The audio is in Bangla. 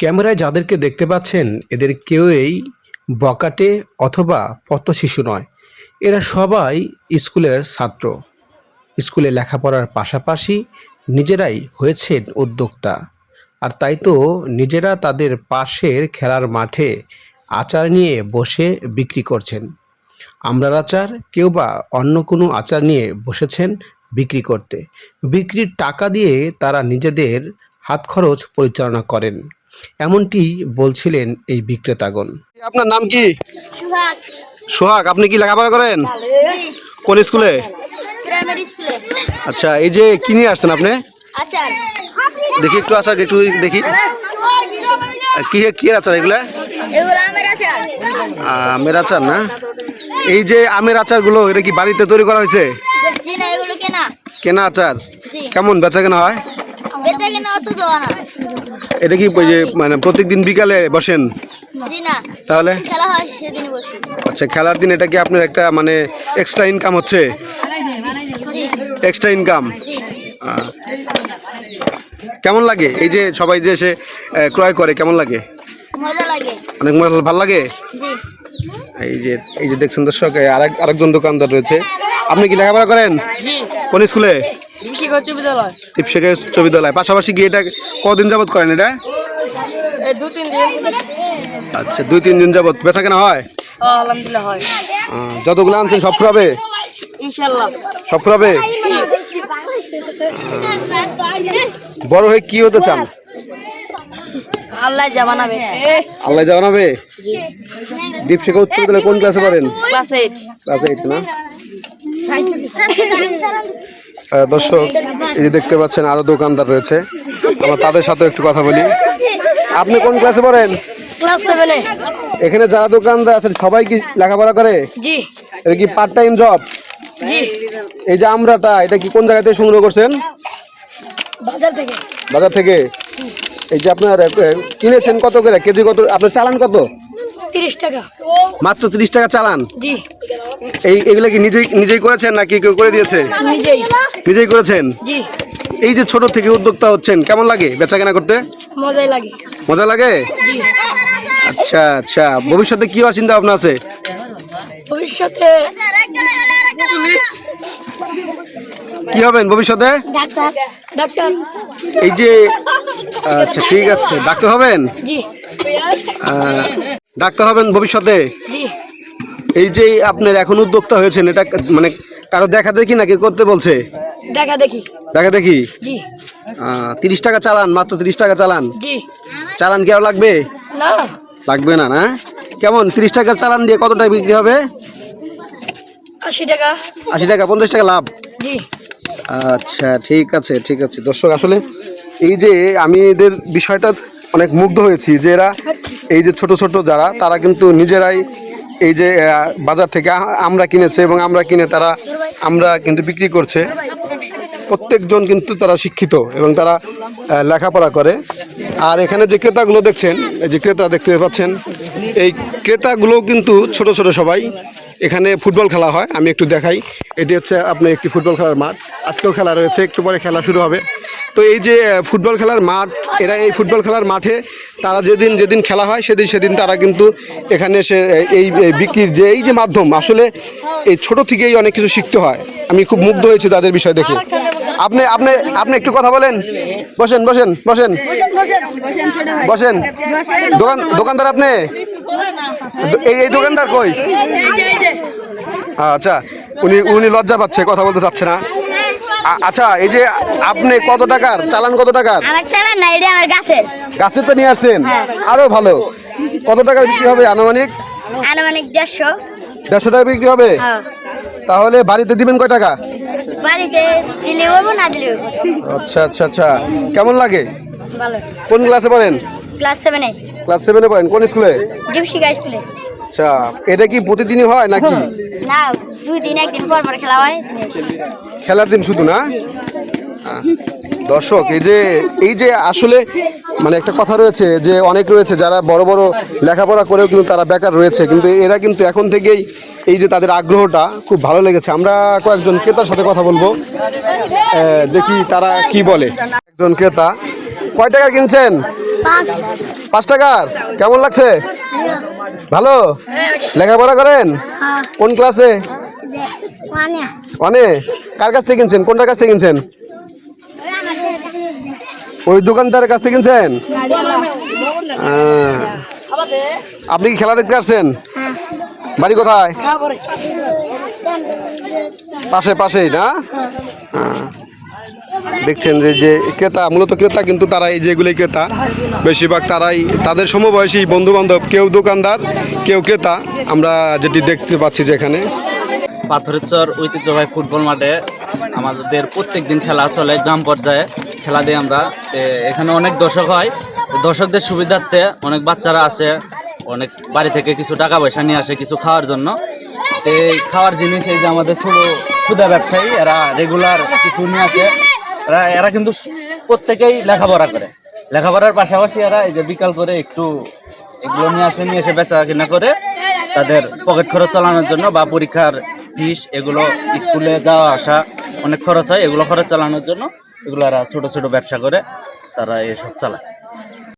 ক্যামেরায় যাদেরকে দেখতে পাচ্ছেন, এদের কেউই বকাটে অথবা পথশিশু নয়। এরা সবাই স্কুলের ছাত্র। স্কুলে লেখাপড়ার পাশাপাশি নিজেরাই হয়েছেন উদ্যোক্তা। আর তাই তো নিজেরা তাদের পাশের খেলার মাঠে আচার নিয়ে বসে বিক্রি করছেন। আমরার আচার, কেউ বা অন্য কোনো আচার নিয়ে বসেছেন বিক্রি করতে। বিক্রির টাকা দিয়ে তারা নিজেদের হাত খরচ পরিচালনা করেন। এমনটি বলছিলেন এই বিক্রেতাগণ। আপনার নাম কি? সোহাগ। আপনি কি লেখাপড়া করেন? কোন স্কুলে? আচ্ছা এই যে কি নিয়ে আসছেন আপনি? দেখি একটু আচার একটু দেখি। কি কি আচার এগুলো? আমের আচার। না? এই যে আমের আচারগুলো এটা কি বাড়িতে তৈরি করা হয়েছে? কেনা। আচার। কেমন বেচা কেনা হয়? বেচা কেনা অত দেওয়া না এটা কি ওই যে মানে প্রত্যেকদিন বিকালে বসেন? তাহলে? খেলা হয় সেদিন বসি। আচ্ছা খেলার দিন এটা কি আপনার একটা মানে এক্সট্রা ইনকাম হচ্ছে? এক্সট্রা ইনকাম কেমন লাগে? এই যে সবাই যে এসে ক্রয় করে কেমন লাগে? অনেক মজা- ভালো লাগে? এই যে এই যে দেখছেন দর্শক আরেক আরেকজন দোকানদার রয়েছে। আপনি কি লেখাপড়া করেন? কোন স্কুলে? কৃষি উচ্চ বিদ্যালয়। পাশাপাশি কি এটা কদিন যাবত করেন এটা? দু তিন দিন। আচ্ছা দুই তিন দিন যাবত বেচা কেনা হয়? আলহামদুলিল্লাহ হয়। যতগুলো আনছেন সব ফুরাবে? সব ফুরাবে? বড় হয়ে কি হতে চান? আল্লাহ জামানাবে আল্লাহ জানাবে দীপশেখর উচ্চ বিদ্যালয় কোন ক্লাসে পড়েন? ক্লাস এইট ক্লাস এইট না? দর্শক এই যে দেখতে পাচ্ছেন আরও দোকানদার রয়েছে। আমরা তাদের সাথে একটু কথা বলি। আপনি কোন ক্লাসে পড়েন? ক্লাস সেভেনে এখানে যারা দোকানদার আছেন সবাই কি লেখাপড়া করে? জি। এটা কি পার্ট টাইম জব জি। এই যে আমরাটা এটা কি কোন জায়গা থেকে সংগ্রহ করছেন? বাজার থেকে। বাজার থেকে? এই যে আপনার কিনেছেন কত করে? কেজি কত? আপনার চালান কত? তিরিশ টাকা। মাত্র তিরিশ টাকা চালান? জি। এই এগুলো কি নিজেই নিজেই করেছেন নাকি কেউ করে দিয়েছে? নিজেই। নিজেই করেছেন? জি। এই যে ছোট থেকে উদ্যোক্তা হচ্ছেন কেমন লাগে বেচা কেনা করতে? মজাই লাগে। মজা লাগে? জি। আচ্ছা আচ্ছা। ভবিষ্যতে কি হওয়ার চিন্তা ভাবনা আছে? ভবিষ্যতে কি হবেন ভবিষ্যতে? ডাক্তার। ডাক্তার। এই যে আচ্ছা ঠিক আছে। ডাক্তার হবেন? জি। ডাক্তার হবেন ভবিষ্যতে? এই যে আপনার এখন উদ্যোক্তা হয়েছেন এটা মানে কারও দেখা দেখি নাকি করতে বলছে? দেখা দেখি। দেখা দেখি? জি। তিরিশ টাকা চালান মাত্র তিরিশ টাকা চালান? জি। চালান কি আরও লাগবে? না। লাগবে না না? কেমন? তিরিশ টাকা চালান দিয়ে কত টাকা বিক্রি হবে? আশি টাকা। আশি টাকা পঞ্চাশ টাকা লাভ? জি। আচ্ছা ঠিক আছে ঠিক আছে। দর্শক আসলে এই যে আমি এদের বিষয়টা অনেক মুগ্ধ হয়েছি যে এরা এই যে ছোট ছোট যারা, তারা কিন্তু নিজেরাই এই যে বাজার থেকে আমরা কিনেছে এবং আমরা কিনে তারা, আমরা কিন্তু বিক্রি করছে। প্রত্যেকজন কিন্তু তারা শিক্ষিত এবং তারা লেখাপড়া করে। আর এখানে যে ক্রেতাগুলো দেখছেন, এই যে ক্রেতা দেখতে পাচ্ছেন, এই ক্রেতাগুলো কিন্তু ছোট ছোট সবাই এখানে ফুটবল খেলা হয়। আমি একটু দেখাই। এটি হচ্ছে আপনার একটি ফুটবল খেলার মাঠ। আজকেও খেলা রয়েছে, একটু পরে খেলা শুরু হবে। তো এই যে ফুটবল খেলার মাঠ, এরা এই ফুটবল খেলার মাঠে তারা যেদিন যেদিন খেলা হয়, সেদিন সেদিন তারা কিন্তু এখানে এসে এই বিক্রির যে, এই যে মাধ্যম, আসলে এই ছোট থেকেই অনেক কিছু শিখতে হয়। আমি খুব মুগ্ধ হয়েছি তাদের বিষয় দেখে। আপনি আপনি আপনি একটু কথা বলেন। বসেন বসেন বসেন। বসেন। দোকান, দোকানদার আপনি? এই এই দোকানদার কই? আচ্ছা উনি উনি লজ্জা পাচ্ছে, কথা বলতে চাচ্ছে না। আচ্ছা এই যে আপনি কত টাকার? চালান কত টাকার? আমার চালান না এটা আমার গাছের। গাছের তো নিয়ে আসছেন? আরও ভালো। কত টাকার বিক্রি হবে আনুমানিক? আনুমানিক দেড়শো। দেড়শো টাকা বিক্রি হবে? হ্যাঁ। তাহলে বাড়িতে দিবেন কয় টাকা? বাড়িতে দিলে বলব না দিলে আচ্ছা আচ্ছা আচ্ছা। কেমন লাগে? ভালো। কোন ক্লাসে পড়েন? ক্লাস সেভেনে। ক্লাস সেভেনে পড়েন? কোন স্কুলে? ডিপসিকা স্কুলে। আচ্ছা এটা কি প্রতিদিনই হয় নাকি? না দুই দিন একদিন পর পর খেলা হয়। খেলার দিন শুধু না? দর্শক এই যে এই যে আসলে মানে একটা কথা রয়েছে যে অনেক রয়েছে যারা বড় বড় লেখাপড়া করেও কিন্তু তারা বেকার রয়েছে কিন্তু এরা কিন্তু এখন থেকেই এই যে তাদের আগ্রহটা খুব ভালো লেগেছে। আমরা কয়েকজন ক্রেতার সাথে কথা বলব। দেখি তারা কি বলে। একজন ক্রেতা কয় টাকা কিনছেন? পাঁচ টাকার। কেমন লাগছে? ভালো? লেখাপড়া করেন? কোন ক্লাসে? মানে কার কাছ থেকে কিনছেন? কোনটার কাছ থেকে কিনছেন? ওই দোকানদারের কাছ থেকে কিনছেন? আপনি কি খেলা দেখতে আসছেন? বাড়ি কোথায়? পাশে পাশেই না? আহ, দেখছেন যে যে ক্রেতা মূলত ক্রেতা কিন্তু তারা এই যেগুলি ক্রেতা। বেশিরভাগ তারাই তাদের সমবয়সী বন্ধু বান্ধব কেউ দোকানদার কেউ ক্রেতা। আমরা যেটি দেখতে পাচ্ছি যে এখানে পাথরের চর ঐতিহ্যবাহী ফুটবল মাঠে আমাদের প্রত্যেক দিন খেলা চলে, গ্রাম পর্যায়ে খেলা দিই আমরা। এখানে অনেক দর্শক হয়। দর্শকদের সুবিধার্থে অনেক বাচ্চারা আসে, অনেক বাড়ি থেকে কিছু টাকা পয়সা নিয়ে আসে কিছু খাওয়ার জন্য। এই খাওয়ার জিনিস এই যে আমাদের ছোট ক্ষুদা ব্যবসায়ী, এরা রেগুলার কিছু নিয়ে আসে। এরা এরা কিন্তু প্রত্যেকেই লেখাপড়া করে। লেখাপড়ার পাশাপাশি এরা এই যে বিকাল করে একটু এগুলো নিয়ে আসে, নিয়ে এসে বেচা কিনা করে তাদের পকেট খরচ চালানোর জন্য বা পরীক্ষার ফিস, এগুলো স্কুলে যাওয়া আসা অনেক খরচ হয়, এগুলো খরচ চালানোর জন্য এগুলো ছোট ছোট ব্যবসা করে, তারা এসব চালায়।